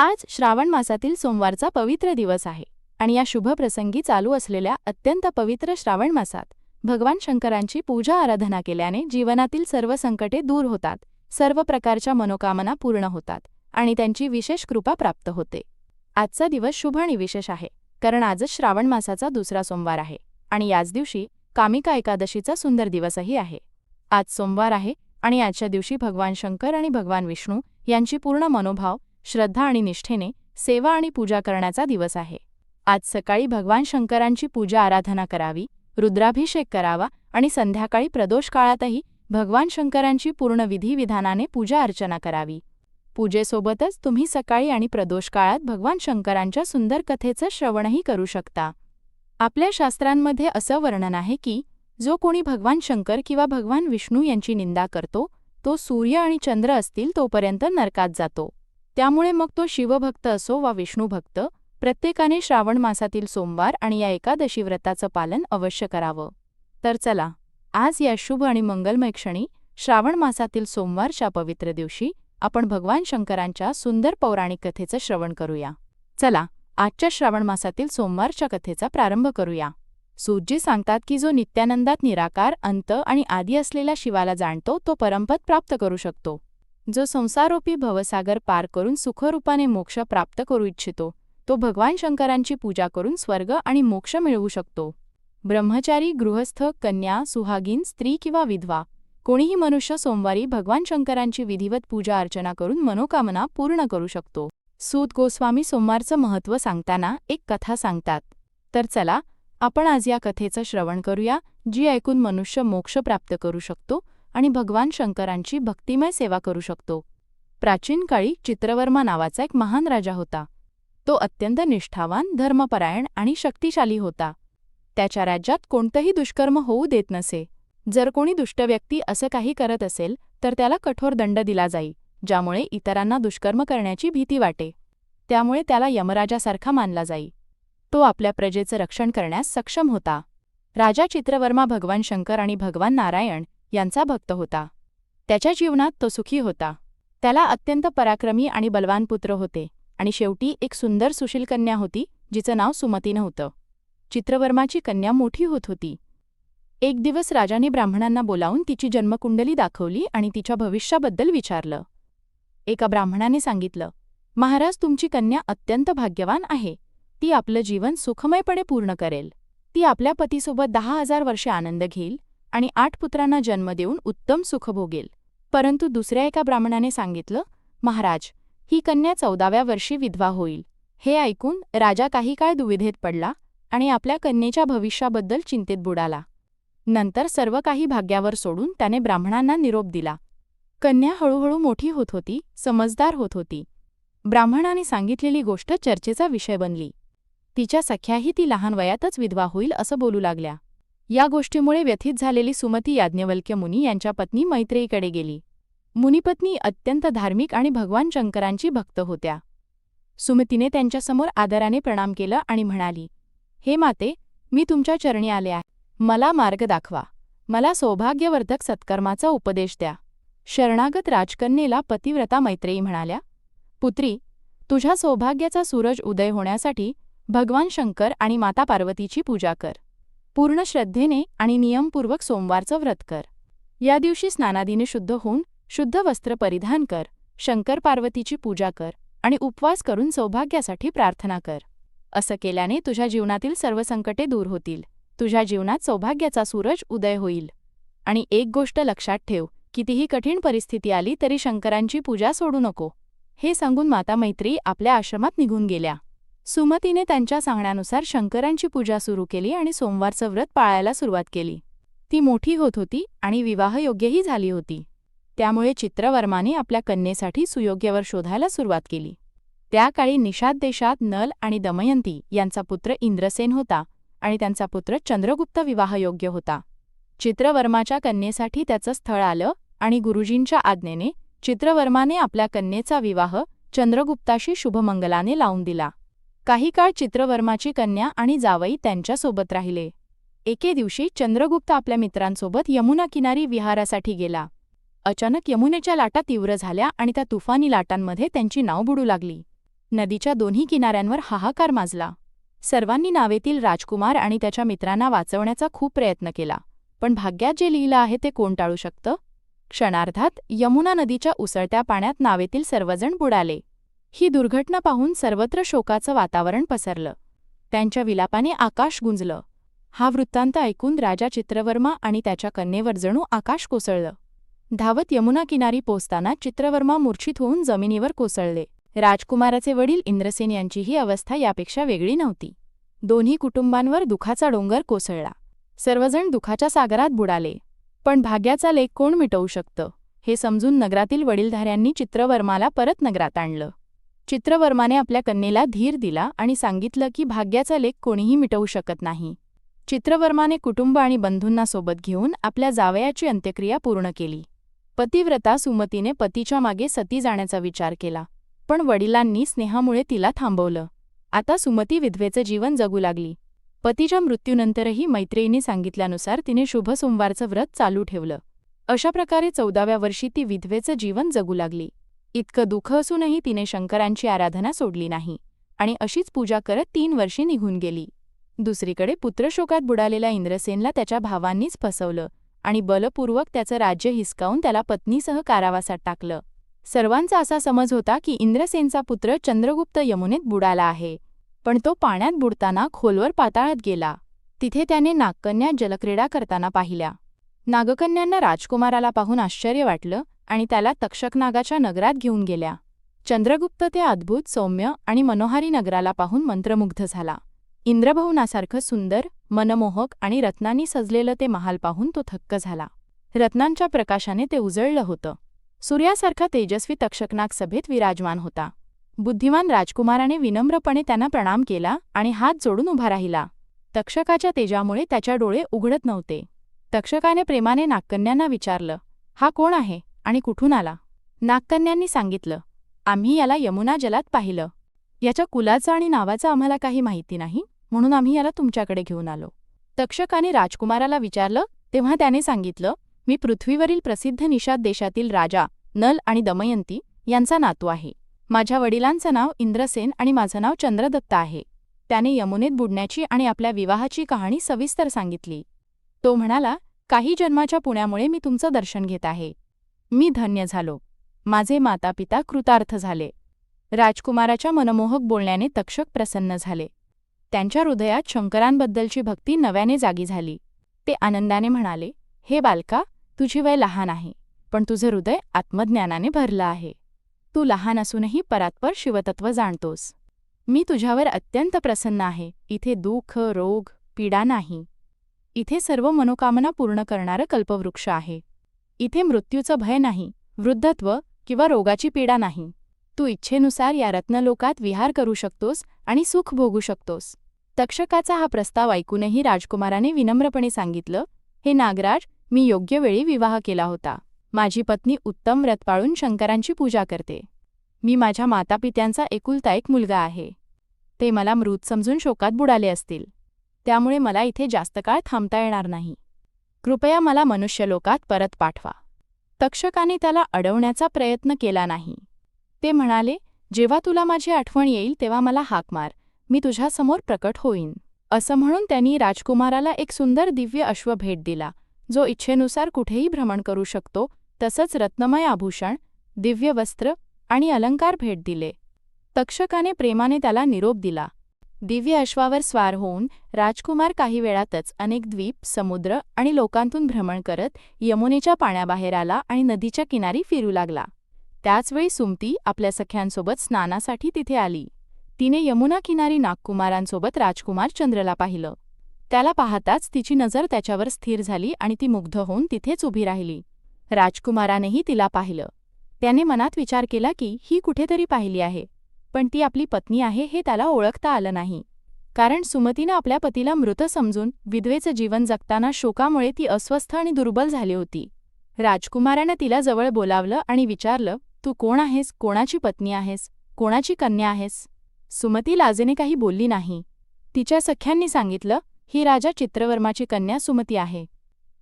आज श्रावण मासातील सोमवारचा पवित्र दिवस आहे आणि या शुभ प्रसंगी चालू असलेल्या अत्यंत पवित्र श्रावण मासात भगवान शंकरांची पूजा आराधना केल्याने जीवनातील सर्व संकटे दूर होतात सर्व प्रकारच्या मनोकामना पूर्ण होतात आणि त्यांची विशेष कृपा प्राप्त होते. आजचा दिवस शुभ आणि विशेष आहे कारण आजच श्रावण मासाचा दुसरा सोमवार आहे आणि याच दिवशी कामिका एकादशीचा सुंदर दिवसही आहे. आज सोमवार आहे आणि आजच्या दिवशी भगवान शंकर आणि भगवान विष्णू यांची पूर्ण मनोभाव श्रद्धा आणि निष्ठेने सेवा आणि पूजा करण्याचा दिवस आहे. आज सकाळी भगवान शंकरांची पूजा आराधना करावी रुद्राभिषेक करावा आणि संध्याकाळी प्रदोष काळातही भगवान शंकरांची पूर्ण विधिविधानाने पूजा अर्चना करावी. पूजेसोबतच तुम्ही सकाळी आणि प्रदोष काळात भगवान शंकरांच्या सुंदर कथेचं श्रवणही करू शकता. आपल्या शास्त्रांमध्ये असं वर्णन आहे की जो कोणी भगवान शंकर किंवा भगवान विष्णू यांची निंदा करतो तो सूर्य आणि चंद्र असतील तोपर्यंत नरकात जातो. त्यामुळे मग तो शिवभक्त असो वा विष्णुभक्त प्रत्येकाने श्रावण मासातील सोमवार आणि या एकादशी व्रताचं पालन अवश्य करावं. तर चला आज या शुभ आणि मंगलमय क्षणी श्रावण मासातील सोमवारच्या पवित्र दिवशी आपण भगवान शंकरांच्या सुंदर पौराणिक कथेचं श्रवण करूया. चला आजच्या श्रावण मासातील सोमवारच्या कथेचा प्रारंभ करूया. सूजी सांगतात की जो नित्यानंदात निराकार अंत आणि आदी असलेल्या शिवाला जाणतो तो परमपद प्राप्त करू शकतो. जो संसारोपी भवसागर पार करून सुखरूपाने मोक्ष प्राप्त करू इच्छितो तो भगवान शंकरांची पूजा करून स्वर्ग आणि मोक्ष मिळवू शकतो. ब्रह्मचारी गृहस्थ कन्या सुहागीन स्त्री किंवा विधवा कोणीही मनुष्य सोमवारी भगवान शंकरांची विधिवत पूजा अर्चना करून मनोकामना पूर्ण करू शकतो. सूत गोस्वामी सोमवारचं महत्त्व सांगताना एक कथा सांगतात. तर चला आपण आज या कथेचं श्रवण करूया जी ऐकून मनुष्य मोक्ष प्राप्त करू शकतो आणि भगवान शंकरांची भक्तिमय सेवा करू शकतो. प्राचीन काळी चित्रवर्मा नावाचा एक महान राजा होता. तो अत्यंत निष्ठावान धर्मपरायण आणि शक्तिशाली होता. त्याच्या राज्यात कोणतंही दुष्कर्म होऊ देत नसे. जर कोणी दुष्ट व्यक्ती असं काही करत असेल तर त्याला कठोर दंड दिला जाई ज्यामुळे इतरांना दुष्कर्म करण्याची भीती वाटे. त्यामुळे त्याला यमराजासारखा मानला जाई. तो आपल्या प्रजेचं रक्षण करण्यास सक्षम होता. राजा चित्रवर्मा भगवान शंकर आणि भगवान नारायण यांचा भक्त होता. त्याच्या जीवनात तो सुखी होता. त्याला अत्यंत पराक्रमी आणि बलवान पुत्र होते आणि शेवटी एक सुंदर सुशील कन्या होती जिचं नाव सुमतीनं होतं चित्रवर्माची कन्या मोठी होत होती. एक दिवस राजाने ब्राह्मणांना बोलावून तिची जन्मकुंडली दाखवली आणि तिच्या भविष्याबद्दल विचारलं. एका ब्राह्मणाने सांगितलं महाराज तुमची कन्या अत्यंत भाग्यवान आहे. ती आपलं जीवन सुखमयपणे पूर्ण करेल. ती आपल्या पतीसोबत दहा हजार वर्षे आनंद घेईल. आणि आठ पुत्रांना जन्म देऊन उत्तम सुख भोगेल. परंतु दुसऱ्या एका ब्राह्मणाने सांगितलं महाराज ही कन्या चौदाव्या वर्षी विधवा होईल. हे ऐकून राजा काही काळ दुविधेत पडला आणि आपल्या कन्येच्या भविष्याबद्दल चिंतेत बुडाला. नंतर सर्व काही भाग्यावर सोडून त्याने ब्राह्मणांना निरोप दिला. कन्या हळूहळू मोठी होत होती समजदार होत होती. ब्राह्मणाने सांगितलेली गोष्ट चर्चेचा विषय बनली. तिच्या सख्याही ती लहान वयातच विधवा होईल असं बोलू लागल्या. या गोष्टीमुळे व्यथित झालेली सुमती याज्ञवल्क्य मुनी यांच्या पत्नी मैत्रेयीकडे गेली. मुनिपत्नी अत्यंत धार्मिक आणि भगवान शंकरांची भक्त होत्या. सुमतीने त्यांच्यासमोर आदराने प्रणाम केलं आणि म्हणाली हे माते मी तुमच्या चरणी आले आहे. मला मार्ग दाखवा. मला सौभाग्यवर्धक सत्कर्माचा उपदेश द्या. शरणागत राजकन्येला पतिव्रता मैत्रेयी म्हणाल्या पुत्री तुझ्या सौभाग्याचा सूरज उदय होण्यासाठी भगवान शंकर आणि माता पार्वतीची पूजा कर. पूर्ण श्रद्धेने आणि नियमपूर्वक सोमवारचं व्रत कर. या दिवशी स्नानादीने शुद्ध होऊन शुद्ध वस्त्र परिधान कर शंकर पार्वतीची पूजा कर आणि उपवास करून सौभाग्यासाठी प्रार्थना कर. असं केल्याने तुझ्या जीवनातील सर्व संकटे दूर होतील. तुझ्या जीवनात सौभाग्याचा सूरज उदय होईल. आणि एक गोष्ट लक्षात ठेव कितीही कठीण परिस्थिती आली तरी शंकरांची पूजा सोडू नको. हे सांगून माता मैत्री आपल्या आश्रमात निघून गेल्या. सुमतीने त्यांच्या सांगण्यानुसार शंकरांची पूजा सुरू केली आणि सोमवारचं व्रत पाळायला सुरुवात केली. ती मोठी होत होती आणि विवाहयोग्यही झाली होती. त्यामुळे चित्रवर्माने आपल्या कन्येसाठी सुयोग्यवर शोधायला सुरुवात केली. त्या काळी निषाद देशात नल आणि दमयंती यांचा पुत्र इंद्रसेन होता आणि त्यांचा पुत्र चंद्रगुप्त विवाहयोग्य होता. चित्रवर्माच्या कन्येसाठी त्याचं स्थळ आलं आणि गुरुजींच्या आज्ञेने चित्रवर्माने आपल्या कन्येचा विवाह चंद्रगुप्ताशी शुभमंगलाने लावून दिला. काही काळ चित्रवर्माची कन्या आणि जावई त्यांच्यासोबत राहिले. एके दिवशी चंद्रगुप्त आपल्या मित्रांसोबत यमुना किनारी विहारासाठी गेला. अचानक यमुनेच्या लाटा तीव्र झाल्या आणि त्या तुफानी लाटांमध्ये त्यांची नाव बुडू लागली. नदीच्या दोन्ही किनाऱ्यांवर हाहाकार माजला. सर्वांनी नावेतील राजकुमार आणि त्याच्या मित्रांना वाचवण्याचा खूप प्रयत्न केला. पण भाग्यात जे लिहिलं आहे ते कोण टाळू शकतं? क्षणार्धात यमुना नदीच्या उसळत्या पाण्यात नावेतील सर्वजण बुडाले. ही दुर्घटना पाहून सर्वत्र शोकाचं वातावरण पसरलं. त्यांच्या विलापाने आकाश गुंजलं. हा वृत्तांत ऐकून राजा चित्रवर्मा आणि त्याच्या कन्येवर जणू आकाश कोसळलं. धावत यमुना किनारी पोचताना चित्रवर्मा मूर्छित होऊन जमिनीवर कोसळले. राजकुमाराचे वडील इंद्रसेन यांचीही अवस्था यापेक्षा वेगळी नव्हती. दोन्ही कुटुंबांवर दुखाचा डोंगर कोसळला. सर्वजण दुखाच्या सागरात बुडाले. पण भाग्याचा लेख कोण मिटवू शकतं? हे समजून नगरातील वडीलधाऱ्यांनी चित्रवर्माला परत नगरात आणलं. चित्रवर्माने आपल्या कन्येला धीर दिला आणि सांगितलं की भाग्याचा लेख कोणीही मिटवू शकत नाही. चित्रवर्माने कुटुंब आणि बंधूंना सोबत घेऊन आपल्या जावयाची अंत्यक्रिया पूर्ण केली. पतिव्रता सुमतीने पतीच्या मागे सती जाण्याचा विचार केला पण वडिलांनी स्नेहामुळे तिला थांबवलं. आता सुमती विधवेचं जीवन जगू लागली. पतीच्या मृत्यूनंतरही मैत्रिणी सांगितल्यानुसार तिने शुभ सोमवारचं व्रत चालू ठेवलं. अशा प्रकारे चौदाव्या वर्षी ती विधवेचं जीवन जगू लागली. इतकं दुःख असूनही तिने शंकरांची आराधना सोडली नाही आणि अशीच पूजा करत तीन वर्षे निघून गेली. दुसरीकडे पुत्रशोकात बुडालेल्या इंद्रसेनला त्याच्या भावांनीच फसवलं आणि बलपूर्वक त्याचं राज्य हिसकावून त्याला पत्नीसह कारावासात टाकलं. सर्वांचा असा समज होता की इंद्रसेनचा पुत्र चंद्रगुप्त यमुनेत बुडाला आहे पण तो पाण्यात बुडताना खोलवर पाताळात गेला. तिथे त्याने नागकन्या जलक्रीडा करताना पाहिल्या. नागकन्यांना राजकुमाराला पाहून आश्चर्य वाटलं आणि त्याला तक्षकनागाच्या नगरात घेऊन गेल्या. चंद्रगुप्त त्या अद्भुत सौम्य आणि मनोहारी नगराला पाहून मंत्रमुग्ध झाला. इंद्रभवनासारखं सुंदर मनमोहक आणि रत्नांनी सजलेलं ते महाल पाहून तो थक्क झाला. रत्नांच्या प्रकाशाने ते उजळलं होतं. सूर्यासारखा तेजस्वी तक्षकनाग सभेत विराजमान होता. बुद्धिमान राजकुमाराने विनम्रपणे त्यांना प्रणाम केला आणि हात जोडून उभा राहिला. तक्षकाच्या तेजामुळे त्याच्या डोळे उघडत नव्हते. तक्षकाने प्रेमाने नागकन्यांना विचारलं हा कोण आहे? आणि कुठून आला? नागकन्यांनी सांगितलं आम्ही याला यमुना जलात पाहिलं. याच्या कुलाचं आणि नावाचं आम्हाला काही माहिती नाही म्हणून आम्ही याला तुमच्याकडे घेऊन आलो. तक्षकाने राजकुमाराला विचारलं तेव्हा त्याने सांगितलं मी पृथ्वीवरील प्रसिद्ध निषाद देशातील राजा नल आणि दमयंती यांचा नातू आहे. माझ्या वडिलांचं नाव इंद्रसेन आणि माझं नाव चंद्रदत्त आहे. त्याने यमुनेत बुडण्याची आणि आपल्या विवाहाची कहाणी सविस्तर सांगितली. तो म्हणाला काही जन्माच्या पुण्यामुळे मी तुमचं दर्शन घेत आहे. मी धन्य झालो. माझे मातापिता कृतार्थ झाले. राजकुमाराच्या मनमोहक बोलण्याने तक्षक प्रसन्न झाले. त्यांच्या हृदयात शंकरांबद्दलची भक्ती नव्याने जागी झाली. ते आनंदाने म्हणाले हे बालका तुझी वय लहान आहे पण तुझं हृदय आत्मज्ञानाने भरलं आहे. तू लहान असूनही परात्पर शिवतत्व जाणतोस. मी तुझ्यावर अत्यंत प्रसन्न आहे. इथे दुःख रोग पीडा नाही. इथे सर्व मनोकामना पूर्ण करणारं कल्पवृक्ष आहे. इथे मृत्यूचं भय नाही वृद्धत्व किंवा रोगाची पीडा नाही. तू इच्छेनुसार या रत्नलोकात विहार करू शकतोस आणि सुख भोगू शकतोस. तक्षकाचा हा प्रस्ताव ऐकूनही राजकुमाराने विनम्रपणे सांगितलं हे नागराज मी योग्य वेळी विवाह केला होता. माझी पत्नी उत्तम व्रत पाळून शंकरांची पूजा करते. मी माझ्या मातापित्यांचा एकुलता एक मुलगा आहे. ते मला मृत समजून शोकात बुडाले असतील. त्यामुळे मला इथे जास्त काळ थांबता येणार नाही. कृपया मला मनुष्यलोकात परत पाठवा. तक्षकाने त्याला अडवण्याचा प्रयत्न केला नाही. ते म्हणाले जेव्हा तुला माझी आठवण येईल तेव्हा मला हाक मार मी तुझ्यासमोर प्रकट होईन. असं म्हणून त्यांनी राजकुमाराला एक सुंदर दिव्य अश्व भेट दिला जो इच्छेनुसार कुठेही भ्रमण करू शकतो तसंच रत्नमय आभूषण दिव्य वस्त्र आणि अलंकार भेट दिले. तक्षकाने प्रेमाने त्याला निरोप दिला. दिव्य अश्वावर स्वार होऊन राजकुमार काही वेळातच अनेक द्वीप समुद्र आणि लोकांतून भ्रमण करत यमुनेच्या पाण्याबाहेर आला आणि नदीच्या किनारी फिरू लागला. त्याचवेळी सुमती आपल्या सख्यांसोबत स्नानासाठी तिथे आली. तिने यमुना किनारी नागकुमारांसोबत राजकुमार चंद्रला पाहिलं. त्याला पाहताच तिची नजर त्याच्यावर स्थिर झाली आणि ती मुग्ध होऊन तिथेच उभी राहिली. राजकुमारानेही तिला पाहिलं. त्याने मनात विचार केला की ही कुठेतरी पाहिली आहे. पण ती आपली पत्नी आहे हे त्याला ओळखता आलं नाही. कारण सुमतीनं आपल्या पतीला मृत समजून विधवेचं जीवन जगताना शोकामुळे ती अस्वस्थ आणि दुर्बल झाली होती. राजकुमारानं तिला जवळ बोलावलं आणि विचारलं तू कोण आहेस? कोणाची पत्नी आहेस? कोणाची कन्या आहेस? सुमती लाजेने काही बोलली नाही. तिच्या सख्यांनी सांगितलं ही राजा चित्रवर्माची कन्या सुमती आहे.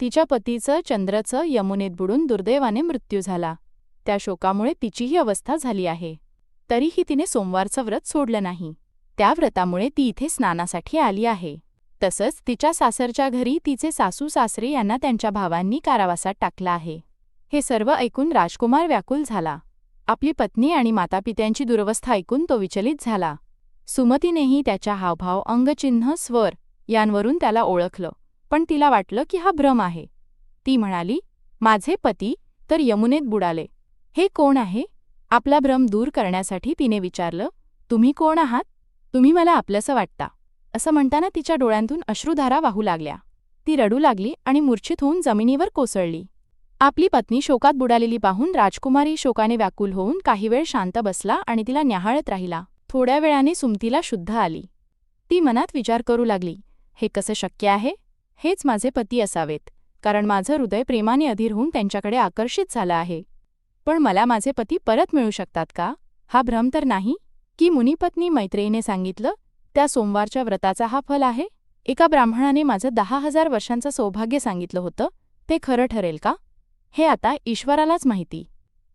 तिच्या पतीचं चंद्रचं यमुनेत बुडून दुर्दैवाने मृत्यू झाला. त्या शोकामुळे तिचीही अवस्था झाली आहे. तरीही तिने सोमवारचं व्रत सोडलं नाही. त्या व्रतामुळे ती इथे स्नानासाठी आली आहे. तसंच तिच्या सासरच्या घरी तिचे सासू सासरे यांना त्यांच्या भावांनी कारावासात टाकलं आहे. हे सर्व ऐकून राजकुमार व्याकुल झाला. आपली पत्नी आणि मातापित्यांची दुरवस्था ऐकून तो विचलित झाला. सुमतीनेही त्याच्या हावभाव अंगचिन्ह स्वर यांवरून त्याला ओळखलं. पण तिला वाटलं की हा भ्रम आहे. ती म्हणाली माझे पती तर यमुनेत बुडाले. हे कोण आहे? आपला भ्रम दूर करण्यासाठी तिने विचारलं तुम्ही कोण आहात? तुम्ही मला आपलंसं वाटता. असं म्हणताना तिच्या डोळ्यांतून अश्रुधारा वाहू लागल्या. ती रडू लागली आणि मूर्छित होऊन जमिनीवर कोसळली. आपली पत्नी शोकात बुडालेली पाहून राजकुमारी शोकाने व्याकुल होऊन काही वेळ शांत बसला आणि तिला न्याहाळत राहिला. थोड्या वेळाने सुमतीला शुद्ध आली. ती मनात विचार करू लागली हे कसं शक्य आहे? हेच माझे पती असावेत कारण माझं हृदय प्रेमाने अधीर होऊन त्यांच्याकडे आकर्षित झालं आहे. पण मला माझे पती परत मिळू शकतात का? हा भ्रम तर नाही? की मुनिपत्नी मैत्रेयीने सांगितलं त्या सोमवारच्या व्रताचा हा फल आहे? एका ब्राह्मणाने माझं दहा हजार वर्षांचं सौभाग्य सांगितलं होतं ते खरं ठरेल का? हे आता ईश्वरालाच माहिती.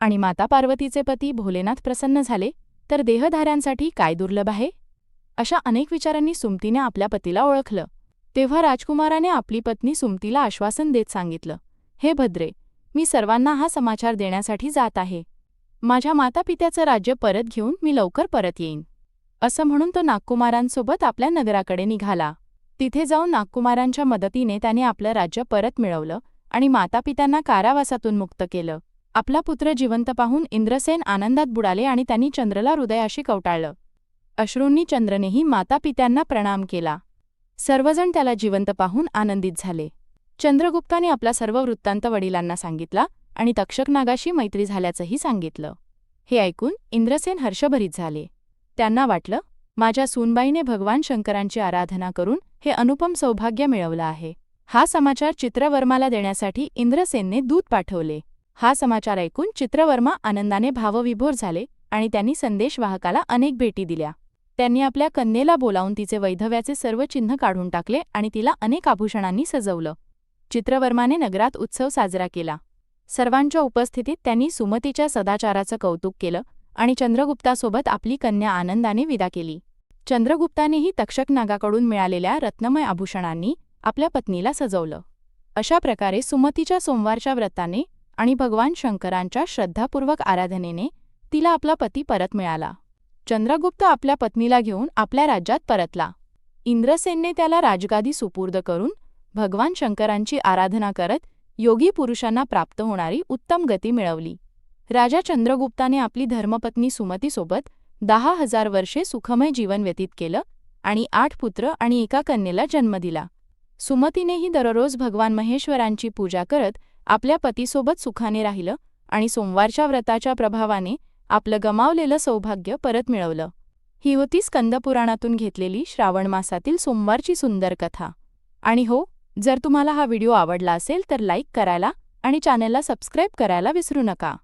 आणि माता पार्वतीचे पती भोलेनाथ प्रसन्न झाले तर देहधाऱ्यांसाठी काय दुर्लभ आहे? अशा अनेक विचारांनी सुमतीने आपल्या पतीला ओळखलं. तेव्हा राजकुमाराने आपली पत्नी सुमतीला आश्वासन देत सांगितलं हे भद्रे मी सर्वांना हा समाचार देण्यासाठी जात आहे. माझ्या मातापित्याचं राज्य परत घेऊन मी लवकर परत येईन. असं म्हणून तो नागकुमारांसोबत आपल्या नगराकडे निघाला. तिथे जाऊन नागकुमारांच्या मदतीने त्याने आपलं राज्य परत मिळवलं आणि मातापित्यांना कारावासातून मुक्त केलं. आपला पुत्र जिवंत पाहून इंद्रसेन आनंदात बुडाले आणि त्यांनी चंद्रला हृदयाशी कवटाळलं. अश्रूंनी चंद्रनेही मातापित्यांना प्रणाम केला. सर्वजण त्याला जिवंत पाहून आनंदित झाले. चंद्रगुप्ताने आपला सर्व वृत्तांत वडिलांना सांगितला आणि तक्षक नागाशी मैत्री झाल्याचंही सांगितलं. हे ऐकून इंद्रसेन हर्षभरीत झाले. त्यांना वाटलं माझ्या सूनबाईने भगवान शंकरांची आराधना करून हे अनुपम सौभाग्य मिळवलं आहे. हा समाचार चित्रवर्माला देण्यासाठी इंद्रसेनने दूत पाठवले हा समाचार ऐकून चित्रवर्मा आनंदाने भावविभोर झाले आणि त्यांनी संदेशवाहकाला अनेक भेटी दिल्या. त्यांनी आपल्या कन्येला बोलावून तिचे वैधव्याचे सर्व चिन्ह काढून टाकले आणि तिला अनेक आभूषणांनी सजवलं. चित्रवर्माने नगरात उत्सव साजरा केला. सर्वांच्या उपस्थितीत त्यांनी सुमतीच्या सदाचाराचं कौतुक केलं आणि चंद्रगुप्तासोबत आपली कन्या आनंदाने विदा केली. चंद्रगुप्तानेही तक्षक नागाकडून मिळालेल्या रत्नमय आभूषणांनी आपल्या पत्नीला सजवलं. अशा प्रकारे सुमतीच्या सोमवारच्या व्रताने आणि भगवान शंकरांच्या श्रद्धापूर्वक आराधनेने तिला आपला पती परत मिळाला. चंद्रगुप्त आपल्या पत्नीला घेऊन आपल्या राज्यात परतला. इंद्रसेनने त्याला राजगादी सुपूर्द करून भगवान शंकरांची आराधना करत योगी पुरुषांना प्राप्त होणारी उत्तम गती मिळवली. राजा चंद्रगुप्ताने आपली धर्मपत्नी सुमतीसोबत दहा हजार वर्षे सुखमय जीवन व्यतीत केलं आणि आठ पुत्र आणि एका कन्येला जन्म दिला. सुमतीनेही दररोज भगवान महेश्वरांची पूजा करत आपल्या पतीसोबत सुखाने राहिलं आणि सोमवारच्या व्रताच्या प्रभावाने आपलं गमावलेलं सौभाग्य परत मिळवलं. ही होती स्कंदपुराणातून घेतलेली श्रावण मासातील सोमवारची सुंदर कथा. आणि हो जर तुम्हाला हा व्हिडिओ आवडला असेल तर लाईक करायला आणि चॅनेलला सबस्क्राईब करायला विसरू नका.